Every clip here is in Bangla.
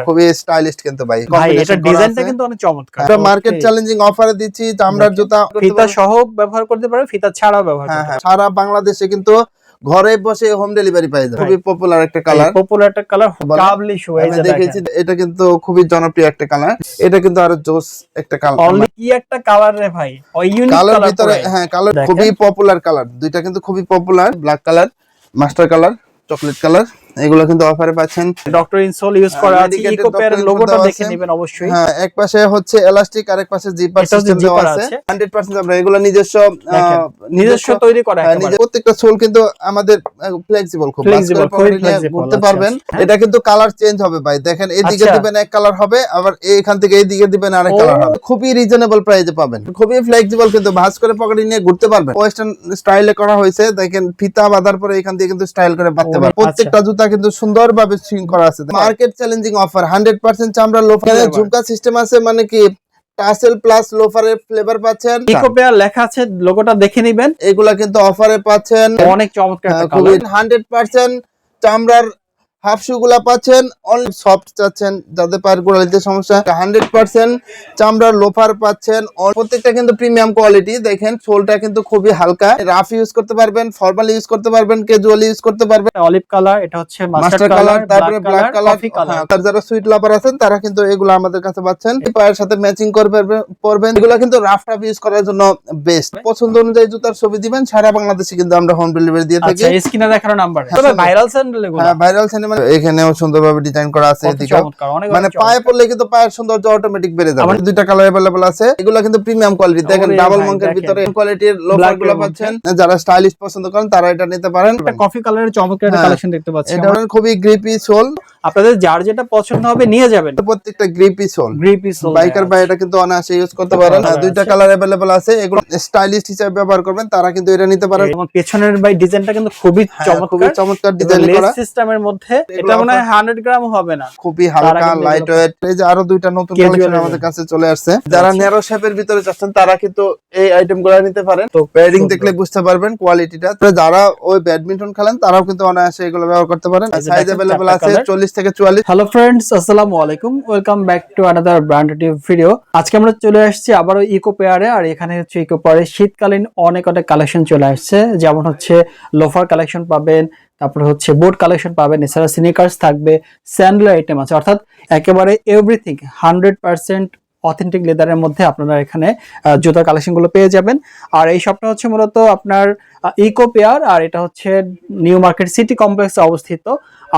খুবই স্টাইলিশ কিন্তু ভাই। ভাই এটা ডিজাইনটা কিন্তু অনেক চমৎকার। এটা মার্কেট চ্যালেঞ্জিং অফারে দিচ্ছি চামড়ার জুতা ফিতা সহ ব্যবহার করতে পারবে ফিতা ছাড়াও ব্যবহার হ্যাঁ করতে হ্যাঁ সারা বাংলাদেশে কিন্তু ঘরে বসে হোম ডেলিভারি পাই যাবে খুবই পপুলার একটা কালার পপুলার একটা কালার কাবলি শু এই যে দেখেছি এটা কিন্তু খুবই জনপ্রিয় একটা কালার এটা কিন্তু আরও জোস একটা কালার অনলি কি একটা কালার রে ভাই? ইউনিক কালার কালার ভিতরে হ্যাঁ কালার খুবই পপুলার কালার দুইটা কিন্তু খুবই popular black colour master colour chocolate colour এগুলো কিন্তু অফারে পাচ্ছেন। ডক্টর ইনসোল ইউজ করা আছে Medicated ইকো পেয়ার লোগোটা দেখে নেবেন অবশ্যই। হ্যাঁ এক পাশে হচ্ছে এলাস্টিক আর এক পাশে জিপার সিস্টেম দেওয়া আছে। আছে। 100% আমরা এগুলো নিজস্ব নিজস্ব তৈরি করা হ্যাঁ, একেবারে। প্রত্যেকটা সোল কিন্তু আমাদের ফ্লেক্সিবল খুব। Flexible, বাস করে খুবই পকেটে নিয়ে flexible, ঘুরতে আচ্ছা, পারবেন। আচ্ছা। এটা কিন্তু কালার চেঞ্জ হবে ভাই। দেখেন এইদিকে আচ্ছা। দিবেন এক কালার হবে আবার এইখান থেকে এইদিকে দিবেন আরেক কালার হবে। খুবই রিজনেবল প্রাইসে পাবেন। খুবই ফ্লেক্সিবল কিন্তু ভাঁজ করে পকেটে নিয়ে ঘুরতে পারবেন। ওয়েস্টার্ন স্টাইলে করা হয়েছে। দেখেন ফিতা বাঁধার পরে এখান দিয়ে কিন্তু স্টাইল করে বাঁধতে পারবেন। আচ্ছা। প্রত্যেকটা জুতা কিন্তু সুন্দরভাবে সুইং করা আছে market challenging offer hundred percent চামড়া লোফার। ঝুমকা সিস্টেম আছে মানে কি? টাসেল প্লাস লোফারের ফ্লেভার পাচ্ছেন। ইকো পেয়ার লেখা আছে লোগোটা দেখে নেবেন। এগুলা কিন্তু অফারে পাচ্ছেন। অনেক চমৎকার হ্যাঁ, একটা খুবই কালার হান্ড্রেড পার্সেন্ট চামড়ার হাফ শু গুলা পাচ্ছেন অনলি সফট চাচ্ছেন যাদের পায়ের গোড়ালিতে সমস্যা হান্ড্রেড পার্সেন্ট চামড়ার লোফার পাচ্ছেন প্রত্যেকটা কিন্তু প্রিমিয়াম কোয়ালিটি দেখেন সোলটা কিন্তু খুবই হালকা। রাফ ইউজ করতে পারবেন ফর্মাল ইউজ করতে পারবেন ক্যাজুয়াল ইউজ করতে পারবেন। অলিভ কালার এটা হচ্ছে মাস্টার কালার তারপরে ব্ল্যাক কালার আর যারা সুইট লাভার আছেন তারা কিন্তু এগুলো আমাদের কাছে পাচ্ছেন। পায়ের সাথে ম্যাচিং করবে পরবেন। এগুলো কিন্তু রাফ টাফ ইউজ করার জন্য বেস্ট পছন্দ অনুযায়ী জুতার ছবি দিবেন সারা বাংলাদেশে কিন্তু আমরা হোম ডেলিভারি দিয়ে থাকি। আচ্ছা স্ক্রিনে দেখানো নাম্বার তবে সুন্দর। ভাইরাল স্যান্ডেল এগুলো হ্যাঁ ভাইরাল সিনেমা এখানেও সুন্দরভাবে ডিজাইন করা আছে কত এদিকে চমৎকার অনেক মানে অনেক পায়ে চমৎকার। পড়লে কিন্তু পায়ের সৌন্দর্য অটোমেটিক বেড়ে যাবে আমার- দুইটা কালার अवेलेबल আছে এগুলো কিন্তু প্রিমিয়াম কোয়ালিটি দেখেন ওরে ডাবল ভাই, মঙ্কের দেখেন। ভিতরে কোয়ালিটির লোফার Black গুলো এর পাচ্ছেন যারা স্টাইলিশ পছন্দ করেন তারা এটা নিতে পারেন একটা কফি কালারের চমৎকার একটা হ্যাঁ। কালেকশন দেখতে পাচ্ছি এটা আমরা। হলেন খুবই গ্রিপি সোল আপনাদের যার যেটা পছন্দ হবে নিয়ে যাবেন প্রত্যেকটা grippy sole grippy sole biker ভাই এটা কিন্তু অনায়াসে ইউজ করতে পারেন colour হ্যাঁ, দুইটা আছে। কালার अवेलेबल আছে এগুলো স্টাইলিশ হিসেবে ব্যবহার করবেন তারা কিন্তু এটা নিতে পারেন এবং পেছনের ভাই ডিজাইনটা কিন্তু খুবই হ্যাঁ, খুবই চমৎকার চমৎকার ডিজাইন লেস করা সিস্টেমের মধ্যে এগুলো এটা মনে হয় আপনার- হান্ড্রেড গ্রাম হবে না খুবই তারা হালকা কিন্তু লাইট এগুলো- ওয়েট এই যে আরো দুইটা নতুন Casual কালেকশন এর আমাদের কাছে চলে আসছে যারা আচ্ছা। ন্যারো শেপের ভিতরে চাচ্ছেন তারা কিন্তু এই আইটেম গুলো নিতে পারেন তো প্যাডিং সুন্দর। দেখলে বুঝতে পারবেন কোয়ালিটিটা তো যারা ওই ব্যাডমিন্টন খেলেন তারাও কিন্তু অনায়াসে এগুলো ব্যবহার করতে পারেন এই যে সাইজ দেখেন, अवेलेबल চারটা আছে colour। 40 থেকে 44 হ্যালো ফ্রেন্ডস আসসালামু আলাইকুম welcome back to another brand video আজকে আমরা চলে আসছি আবারও ইকো পেয়ারে আর এখানে হচ্ছে ইকো পেয়ারে শীতকালীন অনেক অনেক কালেকশন চলে আসছে যেমন হচ্ছে লোফার কালেকশন পাবেন তারপরে হচ্ছে বোট কালেকশন পাবেন এছাড়া সিনিকার্স থাকবে স্যান্ডেল আইটেম আছে। অর্থাৎ একেবারে এভরিথিং হান্ড্রেড পার্সেন্ট অথেন্টিক লেদারের মধ্যে আপনারা এখানে জুতার কালেকশনগুলো পেয়ে যাবেন। আর এই শপটা হচ্ছে মূলত আপনার ইকো পেয়ার আর এটা হচ্ছে নিউ মার্কেট সিটি কমপ্লেক্সে অবস্থিত।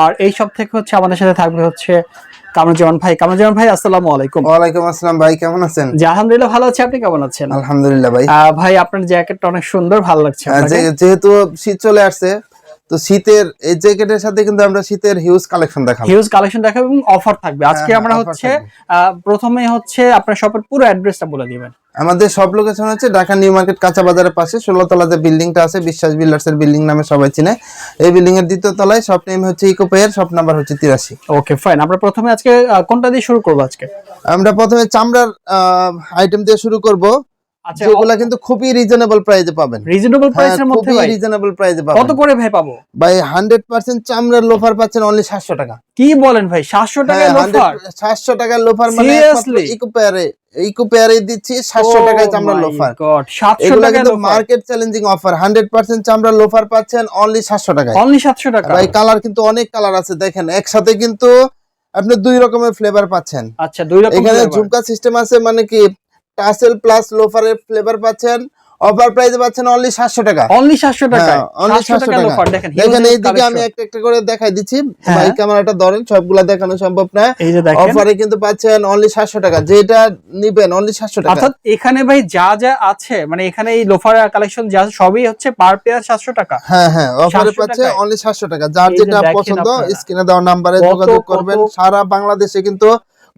আর এই সব থেকে হচ্ছে আমাদের সাথে থাকবে হচ্ছে কামরুজ্জামান ভাই। কামরুজ্জামান ভাই আসসালামু আলাইকুম। ওয়ালাইকুম আসসালাম ভাই কেমন আছেন? জি আলহামদুলিল্লাহ ভালো আছি। আপনি কেমন আছেন? আলহামদুলিল্লাহ ভাই। ভাই আপনার জ্যাকেটটা অনেক সুন্দর ভালো লাগছে যেহেতু শীত চলে আসছে তো শীতের এই জ্যাকেটের সাথে কিন্তু আমরা শীতের হিউজ কালেকশন দেখাবো। হিউজ কালেকশন দেখাবো এবং অফার থাকবে। আজকে হ্যাঁ, আমরা হচ্ছে আহ, প্রথমে হচ্ছে আপনার শপের পুরো অ্যাড্রেসটা বলে দিবেন। আমাদের সব লোকেশন হচ্ছে ঢাকা নিউ মার্কেট কাঁচা বাজারের পাশে। ষোলো তলা যে বিল্ডিংটা আছে বিশ্বাস বিল্ডার্স এর বিল্ডিং নামে সবাই চিনে। এই বিল্ডিং এর দ্বিতীয় তলায় শপ নেম হচ্ছে ইকো পেয়ার শপ নাম্বার হচ্ছে তিরাশি। ওকে ফাইন আমরা প্রথমে আজকে কোনটা দিয়ে শুরু করব আজকে? আমরা প্রথমে চামড়ার আইটেম দিয়ে শুরু করব। যেগুলা কিন্তু খুবই রিজনেবল প্রাইসে পাবেন। রিজনেবল হ্যাঁ, প্রাইসের মধ্যে খুবই রিজনেবল প্রাইসে কত করে ভাই পাবো? ভাই হান্ড্রেড পার্সেন্ট চামড়ার লোফার পাচ্ছেন অনলি সাতশো টাকা। কি বলেন ভাই সাতশো হ্যাঁ, টাকায় লোফার সাতশো টাকার লোফার মানে? ইকো পেয়ারে ইকো পেয়ারে দিচ্ছি সাতশো টাকায় চামড়ার লোফার সাতশো এগুলা টাকায় কিন্তু market challenging offer hundred percent চামড়ার লোফার পাচ্ছেন অনলি সাতশো টাকায়। অনলি সাতশো টাকা? ভাই কালার কিন্তু অনেক কালার আছে দেখেন। একসাথে কিন্তু আপনি দুই রকমের ফ্লেভার পাচ্ছেন। আচ্ছা দুই রকম এখানে। ঝুমকা সিস্টেম আছে মানে কি টাসেল প্লাস লোফারের ফ্লেভার পাচ্ছেন। অফার প্রাইসে পাচ্ছেন অনলি সাতশো টাকা। অনলি সাতশো টাকা। হ্যাঁ, only সাতশো 700 টাকা। লোফার দেখেন দেখেন এইদিকে আমি একটা একটা করে দেখাই দিচ্ছি। হ্যাঁ। ভাই ক্যামেরাটা ধরেন সবগুলা দেখানো সম্ভব না। এই যে দেখেন। অফারে কিন্তু পাচ্ছেন অনলি সাতশো টাকা। যেটা নিবেন অনলি সাতশো টাকা। অর্থাৎ এখানে ভাই যা যা আছে মানে এখানে এই লোফার কালেকশন যা সবই হচ্ছে পার পেয়ার সাতশো টাকা। হ্যাঁ হ্যাঁ অফারে 700 পাচ্ছে অনলি সাতশো টাকা। যার যেটা পছন্দ। স্ক্রিনে দেওয়া নাম্বারে যোগাযোগ করবেন। সারা বাংলাদেশে কিন্তু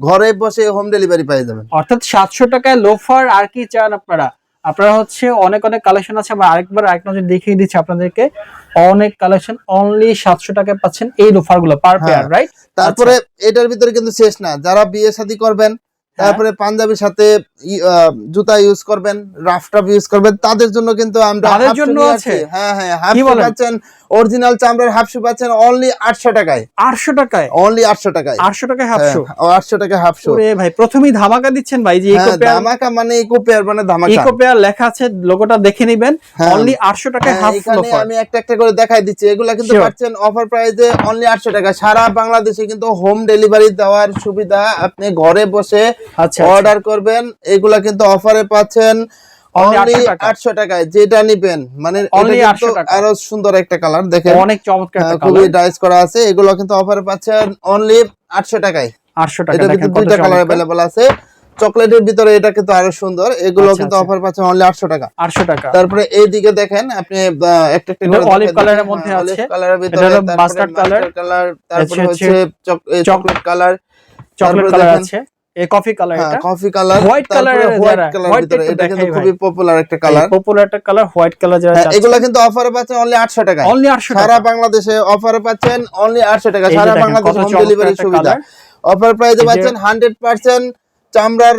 ঘরে বসে হোম ডেলিভারি পেয়ে যাবেন। অর্থাৎ সাতশো টাকায় লোফার আর কি চান আপনারা? আপনারা হচ্ছে অনেক অনেক কালেকশন আছে আমরা আরেকবার আরেক নজর দেখিয়ে দিচ্ছি আপনাদেরকে। অনেক কালেকশন অনলি সাতশো টাকায় পাচ্ছেন এই লোফারগুলো পার। পেয়ার রাইট তারপরে এটার ভিতরে কিন্তু শেষ না যারা বিয়ে শাদী করবেন তারপরে পাঞ্জাবির সাথে জুতা ইউজ করবেন রাফ টাফ ইউজ করবেন তাদের জন্য কিন্তু আমরা তাদের জন্য আছে? হ্যাঁ হ্যাঁ হাফ শু? পাচ্ছেন অরিজিনাল চামড়ার হাফ শু পাচ্ছেন অনলি আটশো টাকায়। আটশো টাকায়? অনলি আটশো টাকায়। আটশো টাকায় হাফশো আটশো টাকা হাফ শু ভাই প্রথমেই ধামাকা দিচ্ছেন ভাই যে ইকো হ্যাঁ পেয়ার ধামাকা মানে ইকো পেয়ার মানে ধামাকা। ইকো পেয়ার লেখা আছে লোগোটা দেখে নিবেন। হ্যাঁ। অনলি আটশো টাকায় হ্যাঁ, হাফ এখানে আমি একটা একটা করে দেখাই দিচ্ছি। এগুলা কিন্তু. পাচ্ছেন অফার প্রাইসে অনলি আটশো টাকা সারা বাংলাদেশে কিন্তু হোম ডেলিভারি দেওয়ার সুবিধা আপনি ঘরে বসে আচ্ছা অর্ডার করবেন এগুলা কিন্তু অফারে পাচ্ছেন অনলি 800 আটশো টাকায় যেটা নিবেন। মানে 800 টাকা। আরও সুন্দর একটা কালার দেখেন। অনেক চমৎকার হ্যাঁ, খুবই ডাইস করা আছে। এগুলো কিন্তু অফারে পাচ্ছেন অনলি আটশো টাকায়। আটশো টাকা দেখেন দুইটা কালার অ্যাভেলেবল আছে। চকলেটের ভিতরে এটা কিন্তু আরও সুন্দর। এগুলো আচ্ছা, কিন্তু আচ্ছা। অফার পাচ্ছেন অনলি আটশো টাকা। আটশো টাকা। তারপরে এইদিকে দেখেন আপনি একটা একটা করে colour এর দিচ্ছি। মধ্যে হ্যাঁ, আছে। colour এর ভিতরে, colour। mustard colour, তারপরে হচ্ছে হচ্ছে choc- chocolate colour chocolate colour আছে। এই কফি কালার এটা? Coffee colour White colour white colour white ভিতরে একটু এটা কিন্তু খুবই পপুলার একটা কালার পপুলার একটা কালার হোয়াইট কালার যারা হ্যাঁ, এগুলা কিন্তু অফারে পাচ্ছেন অনলি আটশো টাকা অনলি আটশো সারা বাংলাদেশে অফারে পাচ্ছেন অনলি আটশো টাকা। সারা বাংলাদেশে হোম ডেলিভারি সুবিধা। অফার প্রাইসে পাচ্ছেন হান্ড্রেড পার্সেন্ট চামড়ার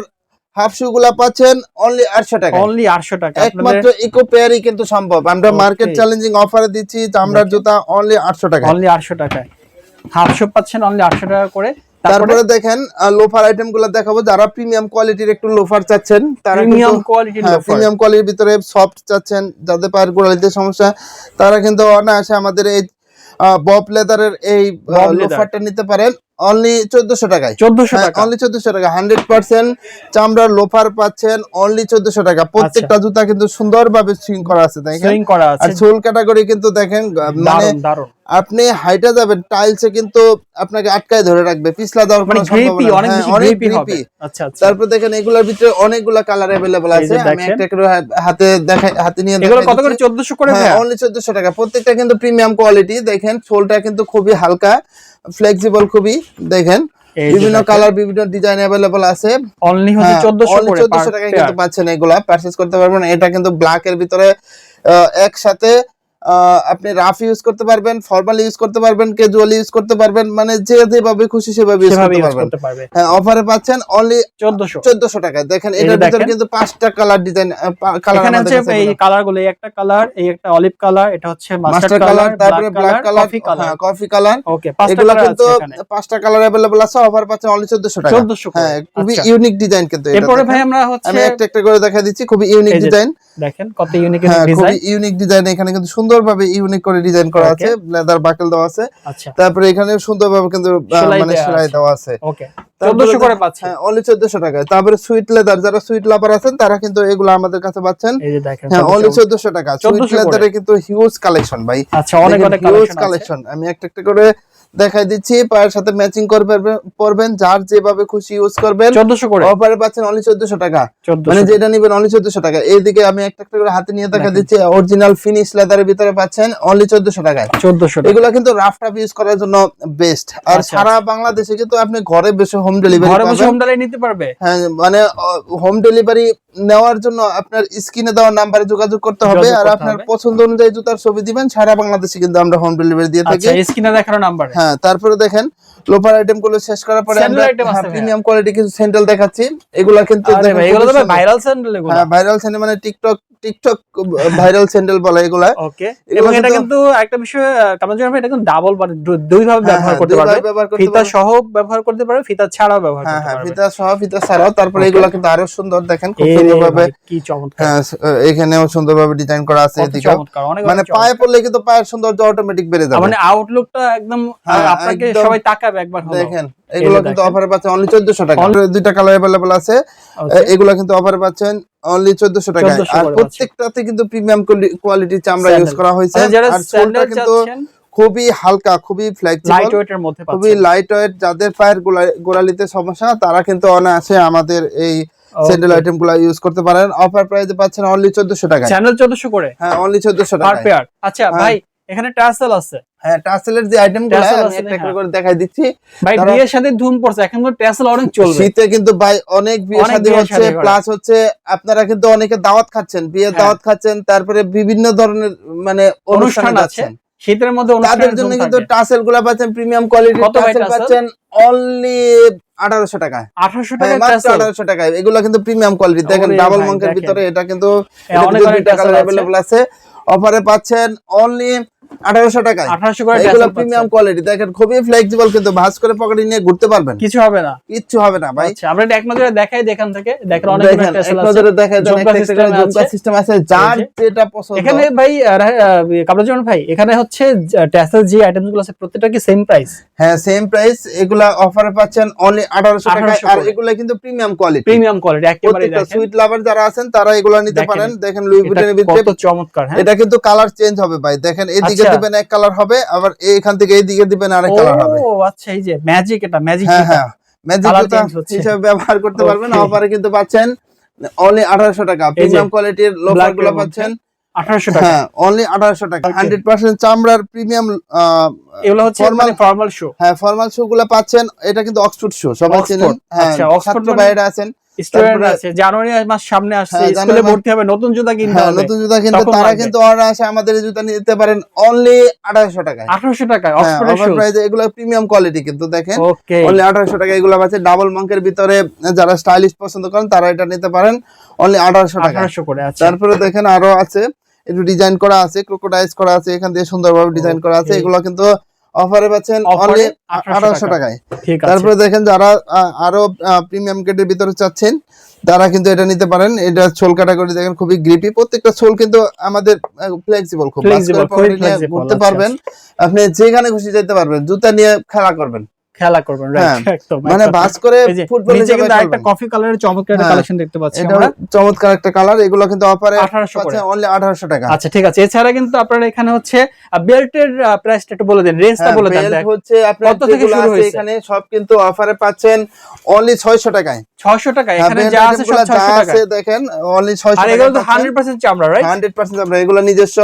হাফ শু গুলা পাচ্ছেন অনলি আটশো টাকা অনলি আটশো টাকা। একমাত্র ইকো পেয়ারই কিন্তু সম্ভব। আমরা মার্কেট চ্যালেঞ্জিং অফারে দিচ্ছি চামড়ার জুতা অনলি আটশো টাকা অনলি আটশো টাকায়। হাফ শপ পাচ্ছেন অনলি আটশো টাকা করে। তারপরে? দেখেন লোফার আইটেমগুলো দেখাবো। যারা প্রিমিয়াম কোয়ালিটির একটু লোফার চাচ্ছেন তারা প্রিমিয়াম কোয়ালিটির হ্যাঁ প্রিমিয়াম কোয়ালিটির ভিতরে সফট চাচ্ছেন যাদের পায়ের গোড়ালিতে সমস্যা তারা কিন্তু অনায়াসে আমাদের এই বব লেদারের এই লোফারটা নিতে পারেন। অনলি চোদ্দশো টাকায়। চোদ্দশো হ্যাঁ টাকা। অনলি চোদ্দশো টাকা। হান্ড্রেড পার্সেন্ট চামড়ার লোফার পাচ্ছেন অনলি চোদ্দশো টাকা। প্রত্যেকটা জুতা কিন্তু সুন্দরভাবে সুইং করা আছে দেখেন। আর সোল ক্যাটাগরি কিন্তু দেখেন মানে আপনি হাইটা যাবেন টাইলসে কিন্তু আপনাকে আটকায় ধরে রাখবে পিছলা দেওয়ার মানে কোনো গ্রিপি সম্ভাবনা অনেক হ্যাঁ, বেশি অনেক গ্রিপি হবে গ্রিপি আচ্ছা আচ্ছা তারপর দেখেন এগুলোর ভিতরে অনেকগুলা কালার अवेलेबल এই আছে যে আমি দেখেন। একটা করে হা- হাতে দেখাই হাতে নিয়ে এগুলো দেখাই কত করে দিচ্ছি। চোদ্দশো করে হ্যাঁ ভাইয়া? অনলি 1400 টাকা প্রত্যেকটা কিন্তু প্রিমিয়াম কোয়ালিটি দেখেন সোলটা কিন্তু খুবই হালকা ফ্লেক্সিবল খুবই দেখেন এই যে বিভিন্ন দেখেন। কালার বিভিন্ন ডিজাইন अवेलेबल আছে অনলি হচ্ছে হ্যাঁ, চোদ্দশো only করে 1400 টাকায় কিন্তু পাচ্ছেন এগুলা পারচেজ করতে পারবেন এটা কিন্তু ব্ল্যাক এর ভিতরে আহ, একসাথে আহ, আপনি রাফ ইউজ করতে পারবেন ফর্মাল ইউজ করতে পারবেন ক্যাজুয়াল ইউজ করতে পারবেন মানে যে যেভাবে খুশি সেভাবে ইউজ সেভাবে করতে ইউজ পারবেন করতে পারবে হ্যাঁ অফারে পাচ্ছেন অনলি চোদ্দশো চোদ্দশো টাকায় দেখেন এই যে এটার ভিতরে দেখেন। কিন্তু পাঁচটা কালার ডিজাইন কালার এখানে হচ্ছে এই কালার গুলো এই একটা কালার এই একটা অলিভ কালার এটা হচ্ছে মাস্টার মাস্টার্ড কালার কালার তারপরে black colour coffee colour coffee colour okay পাঁচটা এগুলো কালার কিন্তু আছে এখানে পাঁচটা কালার अवेलेबल আছে অফার পাচ্ছেন অনলি 1400 টাকা 1400 করে। হ্যাঁ খুবই আচ্ছা। ইউনিক ডিজাইন কিন্তু এটা এরপরে দেখেন। ভাই আমরা হচ্ছে আমি একটা একটা করে দেখা দিচ্ছি খুবই ইউনিক এই যে ডিজাইন দেখেন কত ইউনিক ডিজাইন ইউনিক ডিজাইন এখানে কিন্তু সুন্দরভাবে ইউনিক করে ডিজাইন করা আছে। লেদার বাকেল দেওয়া আছে। আচ্ছা। তারপরে এখানে সুন্দরভাবে কিন্তু মানে সেলাই দেওয়া আছে। ওকে তারপরে চোদ্দশো করে দেখ- অনলি 1400 টাকায়। তারপরে সুইট লেদার যারা সুইট লাভার আছেন তারা কিন্তু এগুলো আমাদের কাছে পাচ্ছেন। এই যে দেখেন হ্যাঁ কত অনলি 1400 টাকা। সুইট লেদারে কিন্তু হিউজ কালেকশন ভাই। আচ্ছা অনেক অনেক হিউজ কালেকশন আমি একটা একটা করে দেখাই দিচ্ছি পায়ের সাথে ম্যাচিং করবে পরবেন যার যেভাবে খুশি ইউজ করবেন। চোদ্দশো করে। অফারে পাচ্ছেন অনলি 1400 টাকা। মানে যেটা নিবেন অনলি 1400 টাকা। এইদিকে আমি একটা একটা করে হাতে নিয়ে দেখা দিচ্ছি অরিজিনাল ফিনিশ লেদারের ভিতরে পাচ্ছেন অনলি 1400 টাকায়। চোদ্দশো এগুলো কিন্তু রাফ টাফ ইউজ করার জন্য বেস্ট আর আচ্ছা, সারা বাংলাদেশে কিন্তু আপনি ঘরে বসে হোম ডেলিভারি ঘরে বসে হোম ডেলিভারি নিতে পারবে? হ্যাঁ মানে হোম ডেলিভারি নেওয়ার জন্য আপনার স্ক্রিনে দেওয়া নাম্বারে যোগাযোগ করতে হবে। আর আপনার পছন্দ অনুযায়ী জুতার ছবি দিবেন সারা বাংলাদেশে কিন্তু আমরা হোম ডেলিভারি দিয়ে থাকি। আচ্ছা স্ক্রিনে দেখানো নাম্বার হ্যাঁ তারপরে দেখেন লোফার আইটেমগুলো শেষ করার পরে আমরা প্রিমিয়াম কোয়ালিটি কিছু স্যান্ডেল দেখাচ্ছি। এগুলা কিন্তু এগুলো তো ভাইরাল স্যান্ডেল এগুলো। হ্যাঁ ভাইরাল স্যান্ডেল মানে টিকটক টিকটক ভাইরাল স্যান্ডেল বলে এগুলা। ওকে এবং এটা কিন্তু- একটা বিষয় কামরান ভাই এটা কিন্তু ডাবল মানে দুই ভাবে হ্যাঁ, ব্যবহার হ্যাঁ, করতে পারবে। ফিতা সহ ব্যবহার করতে পারবে ফিতা ছাড়াও ব্যবহার হ্যাঁ করতে হ্যাঁ পারবে। ফিতা সহ ফিতা ছাড়াও তারপরে. এগুলা কিন্তু আরও সুন্দর দেখেন খুব এই রে সুন্দরভাবে কি চমৎকার। হ্যাঁ এখানেও সুন্দরভাবে ডিজাইন করা আছে এদিকে। মানে পায়ে পড়লে কিন্তু পায়ের সৌন্দর্য অটোমেটিক বেড়ে যাবে। মানে আউটলুকটা একদম হ্যাঁ, আপনাকে সবাই তাকাবে একবার হলো দেখেন এগুলো কিন্তু দেখেন। অফারে পাচ্ছেন অনলি 1400 টাকা দুইটা কালার अवेलेबल আছে Okay. এগুলো কিন্তু অফারে পাচ্ছেন অনলি 1400 টাকা 1400 আর করে প্রত্যেকটাতে কিন্তু প্রিমিয়াম কোয়ালিটি চামড়া ইউজ Sandal। করা হয়েছে মানে যারা আর সোলটা স্যান্ডেল কিন্তু চাচ্ছেন খুবই হালকা খুবই লাইট ফ্লেক্সিবল ওয়েটের মধ্যে খুবই পাচ্ছেন লাইট ওয়েট যাদের পায়ের গোলা- গোড়ালিতে সমস্যা তারা কিন্তু অনায়াসে আমাদের এই স্যান্ডেল আইটেম গুলা ইউজ করতে পারেন অফার প্রাইসে পাচ্ছেন অনলি 1400 টাকা চ্যানেল 1400 করে হ্যাঁ অনলি 1400 পার টাকা পেয়ার আচ্ছা হ্যাঁ। ভাই এখানে টাসেল আছে হ্যাঁ টাসেলের যে আইটেমগুলো আমি একটা একটা হ্যাঁ। করে দেখাই দিচ্ছি। ভাই বিয়ের সাথে ধুম পড়ছে এখন তো টাসেল অনেক চলবে। শীতে কিন্তু ভাই অনেক বিয়ে শাদী হচ্ছে প্লাস হচ্ছে আপনারা কিন্তু অনেকে দাওয়াত খাচ্ছেন বিয়ের হ্যাঁ। দাওয়াত খাচ্ছেন তারপরে বিভিন্ন ধরনের মানে অনুষ্ঠান আছে। শীতের মধ্যে তাদের জন্য কিন্তু টাসেলগুলা পাচ্ছেন প্রিমিয়াম কোয়ালিটির ভাই টাসেল পাচ্ছেন অনলি আঠারোশো টাকায় আঠারোশো হ্যাঁ, টাকা মাত্র আঠারোশো টাকায় এগুলো কিন্তু প্রিমিয়াম কোয়ালিটি দেখেন ডাবল মঙ্কের ভিতরে এটা কিন্তু হ্যাঁ, অনেক tassel অ্যাভেলেবল আছে। অফারে পাচ্ছেন অনলি আঠারোশো টাকায়। আঠারোশো করে এগুলো প্রিমিয়াম কোয়ালিটি দেখেন খুবই ফ্লেক্সিবল কিন্তু ভাঁজ করে পকেটে নিয়ে ঘুরতে পারবেন। কিছু হবে না। কিচ্ছু হবে না ভাই। আচ্ছা আমরা এক নজরে দেখাই দেখান থেকে। দেখেন অনেক এক নজরে দেখা যায় ঝুমকা একটা একটা system করে ঝুমকা আছে। সিস্টেম আছে যার যেটা পছন্দ। এখানে ভাই কাবলাজন ভাই এখানে হচ্ছে ট্যাসেল যে আইটেমসগুলো আছে প্রত্যেকটা কি সেম প্রাইস হ্যাঁ সেম প্রাইস এগুলা অফারে পাচ্ছেন অনলি আঠারোশো টাকায়। 1800 আর এগুলা কিন্তু প্রিমিয়াম কোয়ালিটি প্রিমিয়াম কোয়ালিটি একেবারে দেখেন। সুইট লাভার যারা আছেন তারা এগুলা নিতে পারেন। দেখেন লুই ভিটনের ভিতরে কত চমৎকার হ্যাঁ? এটা কিন্তু কালার চেঞ্জ হবে ভাই। দেখেন আচ্ছা। দিবেন এক কালার হবে আবার এইখান থেকে এইদিকে দিবেন আরেক কালার হবে। ও আচ্ছা এই যে ম্যাজিক এটা ম্যাজিক হ্যাঁ হ্যাঁ ম্যাজিক change হচ্ছে। হিসেবে ব্যবহার করতে পারবেন অফারে কিন্তু পাচ্ছেন। অনলি আঠারোশো টাকা প্রিমিয়াম কোয়ালিটির লোফারগুলো পাচ্ছেন। আঠারোশো টাকা। হ্যাঁ অনলি আঠারোশো টাকা। Okay. হান্ড্রেড পার্সেন্ট চামড়ার প্রিমিয়াম এগুলো হচ্ছে মানে ফর্মাল শো হ্যাঁ ফর্মাল শু গুলো পাচ্ছেন। এটা কিন্তু অক্সফোর্ড শু সবাই চেনেন। হ্যাঁ আচ্ছা, ছাত্র মানে- আছেন। স্টুডেন্ট তারপরে- আছে জানুয়ারি মাস সামনে আসছে হ্যাঁ, স্কুলে ভর্তি হবে নতুন জুতা কিনতে হ্যাঁ হবে। নতুন জুতা কিন্তু তারা কিন্তু অর্ডার আসে আমাদের জুতা নিতে পারেন অনলি আঠারোশো টাকায়। আঠারোশো টাকা হ্যাঁ অক্সফোর্ডের অফার শু প্রাইসে এগুলো প্রিমিয়াম কোয়ালিটি কিন্তু দেখেন। অনলি আঠারোশো টাকা এগুলো আছে ডাবল মঙ্কের ভিতরে যারা স্টাইলিশ পছন্দ করেন তারা এটা নিতে পারেন অনলি আঠারোশো টাকা আঠারোশো করে আচ্ছা। তারপরে দেখেন আরও আছে একটু ডিজাইন করা আছে ক্রোকোডাইজ করা আছে এখান দিয়ে সুন্দরভাবে ডিজাইন করা আছে. এগুলো কিন্তু অফারে পাচ্ছেন অনলি 1800 আঠারোশো টাকায়। তারপরে দেখেন যারা আরও প্রিমিয়াম কেটের ভিতরে চাচ্ছেন তারা কিন্তু এটা নিতে পারেন। এটা ছোল ক্যাটাগরি দেখেন খুবই গ্রিপি প্রত্যেকটা ছোল কিন্তু আমাদের ফ্লেক্সিবল খুব। ঘুরতে আচ্ছা, পারবেন। আপনি যেখানে খুশি যেতে পারবেন জুতা নিয়ে খেলা করবেন। খেলা করবেন হ্যাঁ, একদম মানে করে ফুটবল নিচে কিন্তু খেলবেন। কফি কালারের চমৎকার একটা হ্যাঁ। কালেকশন দেখতে পাচ্ছি আমরা। চমৎকার একটা কালার এগুলো কিন্তু অফারে 1800 করে। অনলি আঠারোশো টাকা। আচ্ছা ঠিক আছে। এছাড়া কিন্তু আপনারা এখানে হচ্ছে বেল্টের প্রাইসটা একটু বলে দিন রেঞ্জটা হ্যাঁ, বলে দেন দেখ। হচ্ছে আপনার কত থেকে শুরু হয়েছে? এখানে সব কিন্তু অফারে পাচ্ছেন অনলি 600 টাকায়। 600 টাকা হ্যাঁ, এখানে যা আছে সব 600 টাকা দেখেন অনলি 600 আর টাকা এগুলো তো 100% চামড়া রাইট 100% আমরা এগুলো নিজস্ব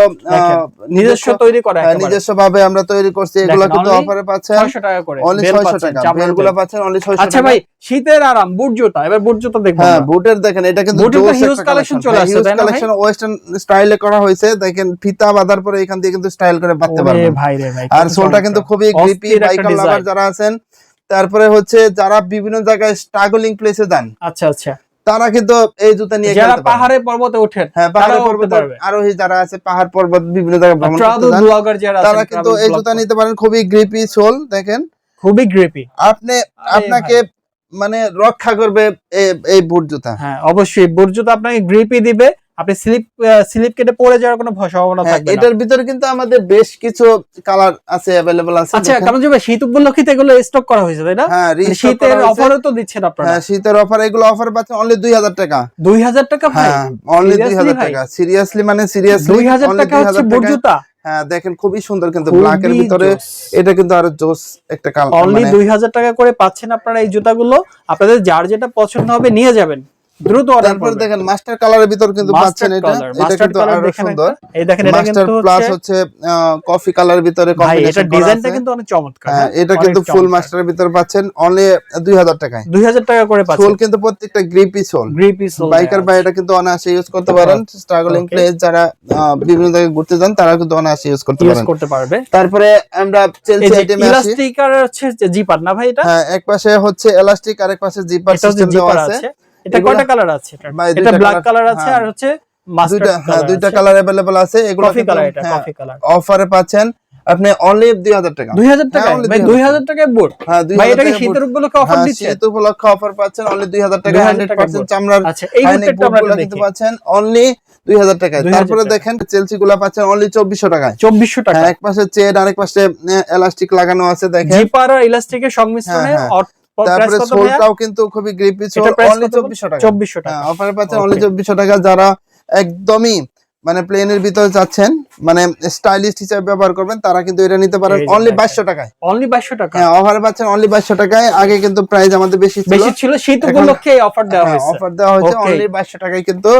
নিজস্ব তৈরি করা হ্যাঁ, নিজস্ব ভাবে আমরা তৈরি করছি এগুলো কিন্তু অফারে পাচ্ছেন। 600 টাকা করে। অনলি বেল 600 পাচ্ছেন, টাকা চামড়ার বেলগুলো বেল। পাচ্ছেন অনলি 600 আচ্ছা ভাই শীতের আরাম বুট জুতা এবার বুট জুতা দেখব হ্যাঁ বুটের দেখেন এটা কিন্তু বুটের তো জোস huge একটা collection collection। চলে আসছে, huge তাই না ভাই? collection ওয়েস্টার্ন স্টাইলে করা হয়েছে। দেখেন ফিতা বাঁধার পরে এখান দিয়ে কিন্তু স্টাইল করে বাঁধতে পারবেন। ভাই রে ভাই আর সোলটা কিন্তু খুবই গ্রিপি বাইকার লাভার যারা আছেন তারপরে হচ্ছে যারা বিভিন্ন জায়গায় স্ট্রাগলিং প্লেসে যান আচ্ছা আচ্ছা। তারা কিন্তু এই জুতা নিয়ে যারা পাহাড়ে পর্বতে ওঠেন হ্যাঁ পাহাড় পর্বত পারবে। যারা আছে পাহাড় পর্বত বিভিন্ন জায়গায় ভ্রমণ করতে যারা তারা কিন্তু এই জুতা নিতে পারেন খুবই গ্রিপি সোল দেখেন। খুবই গ্রেপি আপনি আপনাকে মানে রক্ষা করবে এই- বুট জুতা। হ্যাঁ অবশ্যই বুট জুতা আপনাকে গ্রিপি দিবে। আপনি স্লিপ স্লিপ কেটে পড়ে যাওয়ার কোনো ভয়- সম্ভাবনা হ্যাঁ, থাকবে না। এটার ভিতরে কিন্তু আমাদের বেশ কিছু কালার আছে অ্যাভেলেবল আছে আচ্ছা কারণ যে শীত উপলক্ষিতে এগুলো স্টক করা হয়েছে তাই না? হ্যাঁ মানে শীতের অফারও তো দিচ্ছেন আপনারা। হ্যাঁ শীতের অফার এগুলো অফার পাচ্ছেন অনলি দুই হাজার টাকা। দুই হাজার টাকা ভাই? হ্যাঁ অনলি দুই Seriously হাজার ভাই? টাকা। সিরিয়াসলি মানে সিরিয়াসলি দুই হাজার টাকা হচ্ছে বুট জুতা? হ্যাঁ দেখেন খুবই সুন্দর কিন্তু ব্ল্যাক এর ভিতরে এটা কিন্তু আরও জোস একটা কালার অনলি মানে দুই হাজার টাকা করে পাচ্ছেন আপনারা এই জুতাগুলো। আপনাদের যার যেটা পছন্দ হবে নিয়ে যাবেন। দ্রুত অর্ডার করবেন দেখেন মাস্টার কালারের ভিতর কিন্তু পাচ্ছেন এটা। এটা কিন্তু আরও সুন্দর। এই দেখেন এটা কিন্তু প্লাস হচ্ছে কফি কালারের ভিতরে এটা ডিজাইনটা কিন্তু অনেক চমৎকার। হ্যাঁ, এটা কিন্তু ফুল মাস্টারের ভিতরে পাচ্ছেন অনলি দুই হাজার টাকায়। দুই হাজার টাকা করে সোল কিন্তু প্রত্যেকটা grippy sole grippy sole biker ভাই এটা কিন্তু অনায়াসে ইউজ করতে পারেন। স্ট্রাগলিং প্লেস যারা বিভিন্ন জায়গায় ঘুরতে যান তারা কিন্তু অনায়াসে ইউজ করতে ইউজ করতে পারবে। তারপরে আমরা চেলসি আইটেমে আসি। ইলাস্টিক আর হচ্ছে জিপার না ভাই এটা? হ্যাঁ এক পাশে হচ্ছে এলাস্টিক আর এক পাশে জিপার সিস্টেম দেওয়া আছে। এটা এগুলা- কয়টা কালার আছে এটা ভাই, এটা দুইটা ব্ল্যাক colour- কালার আছে হ্যাঁ। আর হচ্ছে দুইটা মাস্টার্ড হ্যাঁ দুইটা কালার अवेलेबल আছে এগুলো কফি কালার এটা হ্যাঁ, কফি কালার অফারে পাচ্ছেন আপনি অনলি 2000 টাকা দুই হাজার টাকা হ্যাঁ, only ভাই 2000 দুই হাজার টাকায় বোর্ড হ্যাঁ ভাই 2000 এটা কি টাকা শীতের উপলক্ষে অফার হ্যাঁ, দিচ্ছে শীত উপলক্ষে অফার পাচ্ছেন অনলি 2000 টাকা 2000 টাকা 100% চামড়ার আচ্ছা এই হাইনেক বুটটা আমরা বুটগুলো একটু কিন্তু দেখি পাচ্ছেন অনলি 2000 টাকায় 2000 তারপরে টাকা। দেখেন চেলসি গুলা পাচ্ছেন অনলি 2400 টাকায় চব্বিশশো টাকা হ্যাঁ এক পাশে চেন আরেক পাশে এলাস্টিক লাগানো আছে দেখেন জিপার আর ইলাস্টিকের সংমিশ্রণে হ্যাঁ, হ্যাঁ। প্রাইস তারপরে সোলটাও কিন্তু খুবই গ্রিপি সোল অনলি কত 2400 টাকা। চব্বিশশো টাকা। হ্যাঁ অফারে পাচ্ছেন অনলি 2400 টাকা। যারা একদমই মানে প্লেনের ভিতরে যাচ্ছেন মানে স্টাইলিস্ট হিসেবে ব্যবহার করবেন তারা কিন্তু এটা নিতে পারেন অনলি। 2200 টাকায়। অনলি বাইশশো টাকা? হ্যাঁ অফারে পাচ্ছেন অনলি 2200 টাকায়। আগে কিন্তু প্রাইস আমাদের বেশি ছিল। বেশি ছিল শীত এখন- উপলক্ষে অফার দেওয়া হয়েছে। অফার দেওয়া হয়েছে অনলি 2200 টাকায় কিন্তু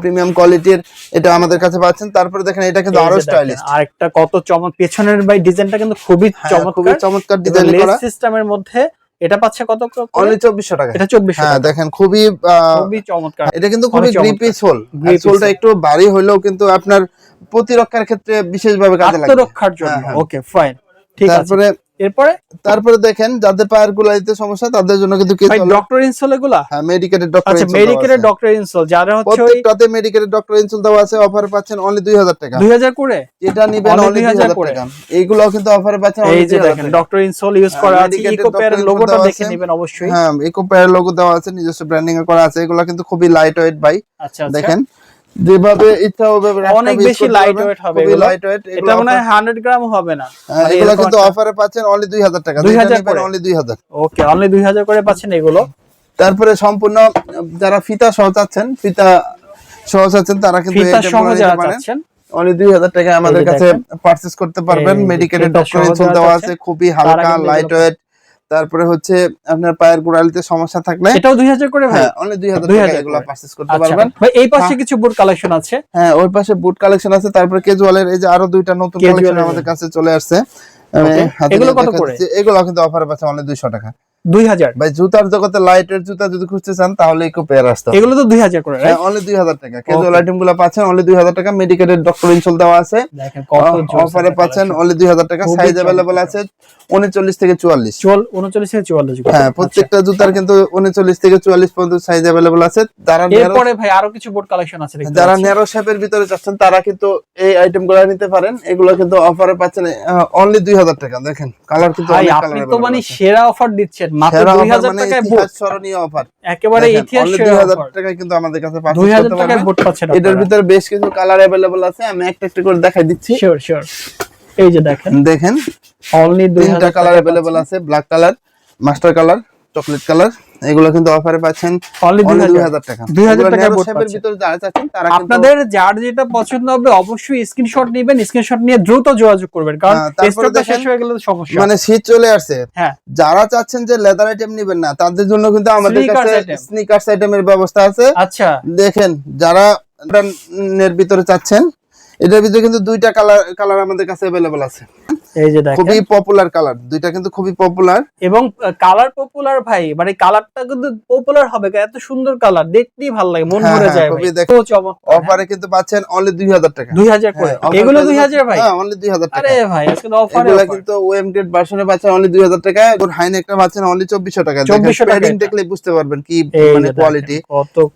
প্রিমিয়াম কোয়ালিটির এটা আমাদের কাছে পাচ্ছেন। তারপরে দেখেন এটা কিন্তু আরও স্টাইলিশ আর একটা কত চমক পেছনের ভাই ডিজাইনটা কিন্তু খুবই হ্যাঁ, খুবই চমৎকার চমৎকার ডিজাইন করা। সিস্টেমের মধ্যে এটা পাচ্ছে কত? অনলি 2400 টাকা এটা চব্বিশশো হ্যাঁ টাকা। দেখেন খুবই খুবই চমৎকার। এটা কিন্তু খুবই। Grippy sole. সোলটা একটু ভারী হলেও কিন্তু আপনার প্রতিরক্ষার ক্ষেত্রে বিশেষভাবে কাজে লাগে আত্মরক্ষার জন্য। হ্যাঁ, হ্যাঁ। ওকে ফাইন ঠিক আছে। তারপরে এরপরে? তারপরে দেখেন যাদের পায়ের সমস্যা তাদের জন্য কিন্তু ভাই ডক্টর ইনসোল এগুলা? হ্যাঁ মেডিকেটেড ডক্টর আচ্ছা ডক্টর ইনসোল যারা হচ্ছে প্রত্যেকটাতে ডক্টর ইনসুল দেওয়া আছে অফারে পাচ্ছেন অনলি 2000 টাকা। দুই হাজার করে? যেটা নিবেন অনলি 2000 2000 করে। টাকা। কিন্তু অফারে পাচ্ছেন এই only যে দেখেন ডক্টর ইনসোল ইউজ করা আছে ইকো পেয়ার লোগোটা দেখে নেবেন অবশ্যই। হ্যাঁ ইকো পেয়ার লোগো দেওয়া আছে নিজস্ব ব্র্যান্ডিং করা আছে। এগুলো কিন্তু খুবই লাইট ওয়েট বাই আচ্ছা আচ্ছা। দেখেন যেভাবে ইচ্ছা হবে অনেক বেশি লাইট ওয়েট হবে লাইট ওয়েট এটা মনে হয় হান্ড্রেড গ্রাম হবে না। মানে এগুলো কিন্তু অফারে পাচ্ছেন অনলি 2000 টাকা। 2000 করে। অনলি 2000 ওকে অনলি দুই হাজার করে পাচ্ছেন এগুলো। তারপরে সম্পূর্ণ যারা ফিতা সহ চাচ্ছেন ফিতা সহ চাচ্ছেন তারা কিন্তু ফিতা সহ যারা চাচ্ছেন অনলি দুই হাজার টাকা আমাদের কাছে। পারচেস করতে পারবেন মেডিকেটেড ইনসুল দেওয়া আছে খুবই হালকা লাইট ওয়েট তারপরে হচ্ছে আপনার পায়ের গোড়ালিতে সমস্যা থাকলে এটাও দুই হাজার করে ভাই। হ্যাঁ অনলি দুই হাজার 2000 টাকা এগুলো পারচেজ করতে আচ্ছা পারবেন। ভাই এই পাশে হ্যাঁ। কিছু বুট কালেকশন আছে? হ্যাঁ ওই পাশে বুট কালেকশন আছে তারপরে কেজুয়ালের এই যে আরও দুইটা নতুন কালেকশন আমাদের কাছে চলে আসছে। এগুলো কত করে? এগুলো কিন্তু অফারে পাচ্ছে অনলি দুইশো টাকা। দুই হাজার। ভাই জুতার জগতে লাইটের জুতা যদি খুঁজতে চান তাহলে ইকো পেয়ার আসতে। এগুলো তো দুই হাজার করে অনলি দুই হাজার টাকা। ক্যাজুয়াল আইটেমগুলো পাচ্ছেন অনলি দুই হাজার টাকা। মেডিকেটেড ডক্টর ইনসুল দেওয়া আছে। অফারে পাচ্ছেন অনলি দুই হাজার টাকা। সাইজ অ্যাভেলেবল আছে উনচল্লিশ থেকে চুয়াল্লিশ। উনচল্লিশ থেকে চুয়াল্লিশ হ্যাঁ। প্রত্যেকটা জুতার কিন্তু উনচল্লিশ থেকে চুয়াল্লিশ পর্যন্ত সাইজ অ্যাভেলেবল আছে। এরপরে ভাই আরও কিছু বোর্ড কালেকশন আছে যারা। ন্যারো শেপের ভিতরে চাচ্ছেন তারা কিন্তু এই আইটেমগুলো নিতে পারেন। এগুলো কিন্তু অফারে পাচ্ছেন অনলি দুই হাজার টাকা। দেখেন কালার কিন্তু আপনি তো মানে সেরা অফার দিচ্ছেন। মাত্র মানে টাকায় ইতিহাস স্মরণীয় অফার একেবারে ইতিহাস অনলি সেরা দুই হাজার offer। টাকায় কিন্তু আমাদের কাছে দুই পারচেজ টাকায় পারবেন পাচ্ছেন এটার ভিতরে বেশ কিছু কালার আছে আমি একটা একটা করে দেখাই দিচ্ছি। শিওর শিওর এই যে দেখেন। দেখেন অনলি দুইটা কালার অ্যাভেলেবল আছে black colour master colour chocolate colour এগুলো কিন্তু অফারে পাচ্ছেন অনলি অনলি দুই দুই হাজার হাজার টাকা 2000 এগুলো টাকায় narrow board shape এর পাচ্ছেন। ভিতরে যারা চাচ্ছেন তারা আপনাদের যার যেটা পছন্দ হবে অবশ্যই স্ক্রিনশট নেবেন স্ক্রিনশট নিয়ে দ্রুত যোগাযোগ করবেন কারণ হ্যাঁ, স্টকটা শেষ হয়ে গেলে সমস্যা। মানে শীত চলে আসছে। হ্যাঁ। যারা চাচ্ছেন যে লেদার আইটেম নিবেন না তাদের জন্য কিন্তু আমাদের কাছে। স্নিকার্স আইটেমের ব্যবস্থা আছে। আচ্ছা। দেখেন যারা এর ভিতরে চাচ্ছেন এটার ভিতরে কিন্তু দুইটা কালার কালার আমাদের কাছে অ্যাভেলেবল আছে। এই যে দেখেন। খুবই পপুলার কালার দুইটা কিন্তু খুবই পপুলার এবং কালার পপুলার ভাই মানে কালারটা কিন্তু পপুলার হবে এত সুন্দর কালার দেখতেই ভালো লাগে মন হ্যাঁ, ভরে হ্যাঁ, যায় খুবই ভাই। দেখ- অফারে কিন্তু পাচ্ছেন অনলি দুই হাজার টাকা। দুই হাজার করে? হ্যাঁ, এগুলো price দুই হাজার ভাই? হ্যাঁ অনলি দুই হাজার টাকা। আরে ভাই আজকে তো অফারে এগুলা কিন্তু ওএম গ্রেড ভার্সনে পাচ্ছেন অনলি দুই হাজার টাকা এবং হাইন একটা পাচ্ছেন অনলি চব্বিশশো টাকা। 2400 প্যাডিং দেখলে বুঝতে পারবেন কি মানে কোয়ালিটি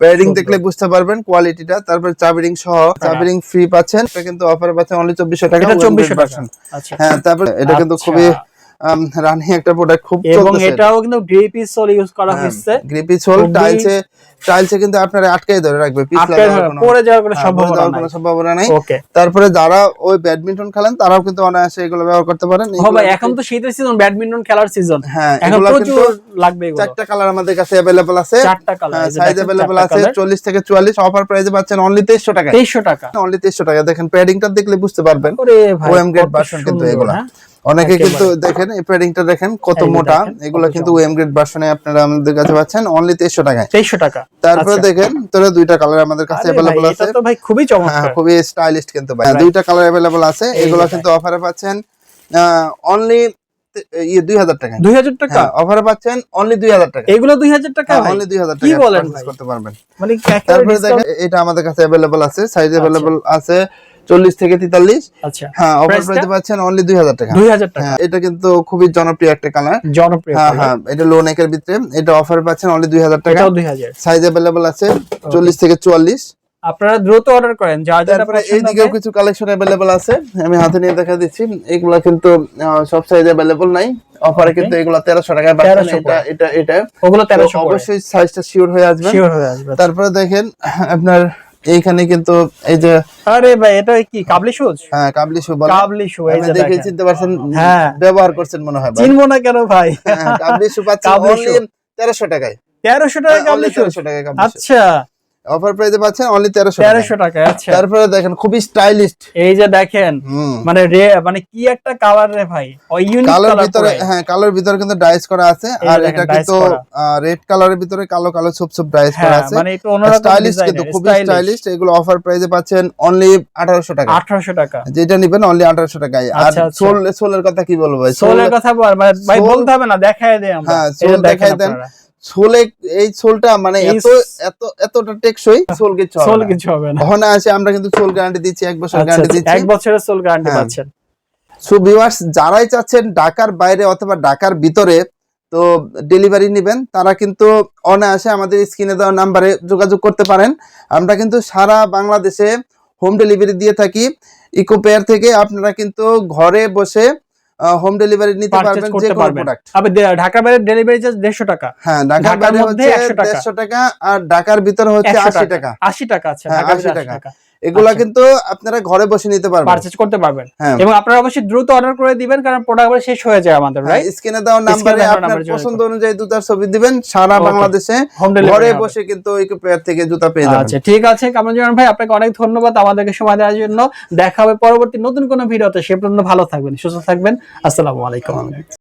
প্যাডিং দেখলে বুঝতে পারবেন কোয়ালিটিটা তারপর চাবিরিং সহ চাবিরিং ফ্রি পাচ্ছেন। এটা কিন্তু অফারে পাচ্ছেন অনলি চব্বিশশো টাকা এটা OM চব্বিশশো grade টাকা। version। আচ্ছা। হ্যাঁ তারপর এটা কিন্তু আচ্ছা। খুবই রানিং একটা প্রোডাক্ট খুব এবং এটাও কিন্তু গ্রিপি সোল ইউজ করা হয়েছে। গ্রিপি সোল টাইলসে টাইলসে কিন্তু আপনারা আটকাই ধরে রাখবে আটকে পড়ে যাওয়ার কোনো হ্যাঁ, সম্ভাবনা নাই। কোনো সম্ভাবনা নাই। তারপরে যারা ওই ব্যাডমিন্টন খেলেন তারাও কিন্তু অনায়াসে এগুলো ব্যবহার করতে পারেন। এখন তো শীতের সিজন ব্যাডমিন্টন খেলার সিজন হ্যাঁ এখন প্রচুর লাগবে এগুলো। চারটা কালার আমাদের কাছে অ্যাভেলেবল আছে। চারটা কালার সাইজ অ্যাভেলেবল আছে চল্লিশ থেকে চুয়াল্লিশ অফার প্রাইসে পাচ্ছেন অনলি তেইশশো টাকা তেইশশো টাকা। অনলি তেইশশো টাকা। দেখেন প্যাডিংটা দেখলে বুঝতে পারবেন। ওরে ভাই ওএম গ্রেড ভার্সন কিন্তু এগুলা। হ্যাঁ? অনেকে কিন্তু দেখেন এই প্যাডিংটা দেখেন কত মোটা। এগুলো কিন্তু ওএম গ্রেড ভার্সনে আপনারা আমাদের কাছে পাচ্ছেন অনলি তেইশশো টাকায়। তেইশশো টাকা। তারপরে আচ্ছা। দেখেন তোরা দুইটা কালার আমাদের কাছে ভাই, অ্যাভেলেবল এটা আছে তো ভাই খুবই হ্যাঁ চমৎকার। খুবই স্টাইলিশ কিন্তু ভাই। দুইটা কালার অ্যাভেলেবল আছে এগুলো কিন্তু অফারে পাচ্ছেন অনলি ইয়ে দুই হাজার টাকা দুই হাজার টাকা? অফারে পাচ্ছেন অনলি দুই হাজার টাকা এগুলো দুই হাজার টাকা? ভাই অনলি দুই হাজার কি টাকা বলেন? করতে পারবেন। মানে তারপরে দেখেন এটা আমাদের কাছে অ্যাভেলেবল আছে সাইজ অ্যাভেলেবল আছে। চল্লিশ থেকে তেতাল্লিশ। আচ্ছা। হ্যাঁ অফার প্রাইসে পাচ্ছেন অনলি দুই হাজার টাকা। দুই হাজার টাকা। হ্যাঁ এটা কিন্তু খুবই জনপ্রিয় একটা কালার জনপ্রিয় হ্যাঁ হ্যাঁ এটা লো নেকের ভিতরে। এটা অফারে পাচ্ছেন অনলি দুই হাজার টাকা। দুই হাজার। সাইজ অ্যাভেলেবল আছে চল্লিশ থেকে চুয়াল্লিশ। আপনারা দ্রুত অর্ডার করেন যার এইদিকেও কিছু কালেকশন অ্যাভেলেবল আছে আমি হাতে নিয়ে দেখা দিচ্ছি। এগুলা কিন্তু সব সাইজ অ্যাভেলেবল নাই। অফারে কিন্তু এগুলা তেরোশো টাকায় পাচ্ছেন। 1300 এটা এটা এটা। ওগুলো অবশ্যই সাইজটা শিওর হয়ে আসবে। শিওর হয়ে আসবে। তারপরে দেখেন আপনার এইখানে কিন্তু এই যে আরে ভাই এটা কি কাবলি সুজ হ্যাঁ কাবলি শু বলে। কাবলি শু এই যে দেখে চিনতে পারছেন হ্যাঁ। ব্যবহার করছেন মনে হয়। চিনবো না কেন ভাই? হ্যাঁ, কাবলি শু পাচ্ছেন কাবলি অনলি shoe। তেরোশো টাকায়। তেরোশো টাকায় কাবলি সুজ 1300 টাকায় কাবলি আচ্ছা। অফার প্রাইসে পাচ্ছেন অনলি তেরোশো তেরোশো টাকা আচ্ছা। তারপরে দেখেন খুবই স্টাইলিশ এই যে দেখেন মানে রে মানে কি একটা কালার রে ভাই ইউনিক কালার ভিতরে হ্যাঁ কালোর ভিতরে কিন্তু ডাইস করা আছে। আর এটা কিন্তু রেড কালারের ভিতরে কালো কালো ছোপ ছোপ ডাইস করা হ্যাঁ আছে। মানে একটু অন্যরকম স্টাইলিশ কিন্তু খুবই স্টাইলিশ এগুলো অফার প্রাইসে পাচ্ছেন অনলি আঠারোশো টাকা। 1800 টাকা। যেটা নিবেন অনলি আঠারোশো টাকায়। আর আচ্ছা, আচ্ছা। সোল সোলের কথা কি বলব ভাই? সোলের কথা বল মানে ভাই বলতে হবে না দেখায় আমরা। হ্যাঁ, সোল দেখায় দেন। সোলে এই সোলটা মানে এত এত এতটা টেকসই সোল কিছু সোল কিছু হবে না। ওখানে আছে আমরা কিন্তু সোল গ্যারান্টি দিচ্ছি এক বছর আচ্ছা, গ্যারান্টি আচ্ছা, দিচ্ছি। এক বছরের সোল গ্যারান্টি হ্যাঁ। পাচ্ছেন। সো ভিউয়ার্স যারাই চাচ্ছেন ঢাকার বাইরে অথবা ঢাকার ভিতরে তো ডেলিভারি নেবেন তারা কিন্তু অনায়াসে আমাদের স্ক্রিনে দেওয়া নাম্বারে যোগাযোগ করতে পারেন। আমরা কিন্তু সারা বাংলাদেশে হোম ডেলিভারি দিয়ে থাকি। ইকো পেয়ার থেকে আপনারা কিন্তু ঘরে বসে হোম ডেলিভারি নিতে পারবেন যে কোনো প্রোডাক্ট আবার ঢাকার বাইরে ডেলিভারি চার্জ দেড়শো টাকা। হ্যাঁ ঢাকার বাইরে হচ্ছে 150 টাকা। আর ঢাকার ভিতরে হচ্ছে একশো আশি টাকা। আশি টাকা আচ্ছা হ্যাঁ, ঢাকার 80 টাকা। 80 টাকা এগুলা আচ্ছা। কিন্তু আপনারা ঘরে বসে নিতে পারবেন। পারচেজ করতে পারবেন। হ্যাঁ। এবং আপনারা অবশ্যই দ্রুত অর্ডার করে দিবেন কারণ প্রোডাক্ট শেষ হয়ে যায় আমাদের রাইট স্ক্রিনে দেওয়া নাম্বারে আপনার পছন্দ অনুযায়ী জুতার ছবি দিবেন সারা বাংলাদেশে ঘরে বসে কিন্তু ইকো পেয়ার থেকে জুতা পেয়ে যাবেন। আচ্ছা ঠিক আছে কামরুজ্জামান ভাই আপনাকে অনেক ধন্যবাদ আমাদেরকে সময় দেওয়ার জন্য। দেখা হবে পরবর্তী নতুন কোনো ভিডিওতে। সে পর্যন্ত ভালো থাকবেন সুস্থ থাকবেন। আসসালামু আলাইকুম।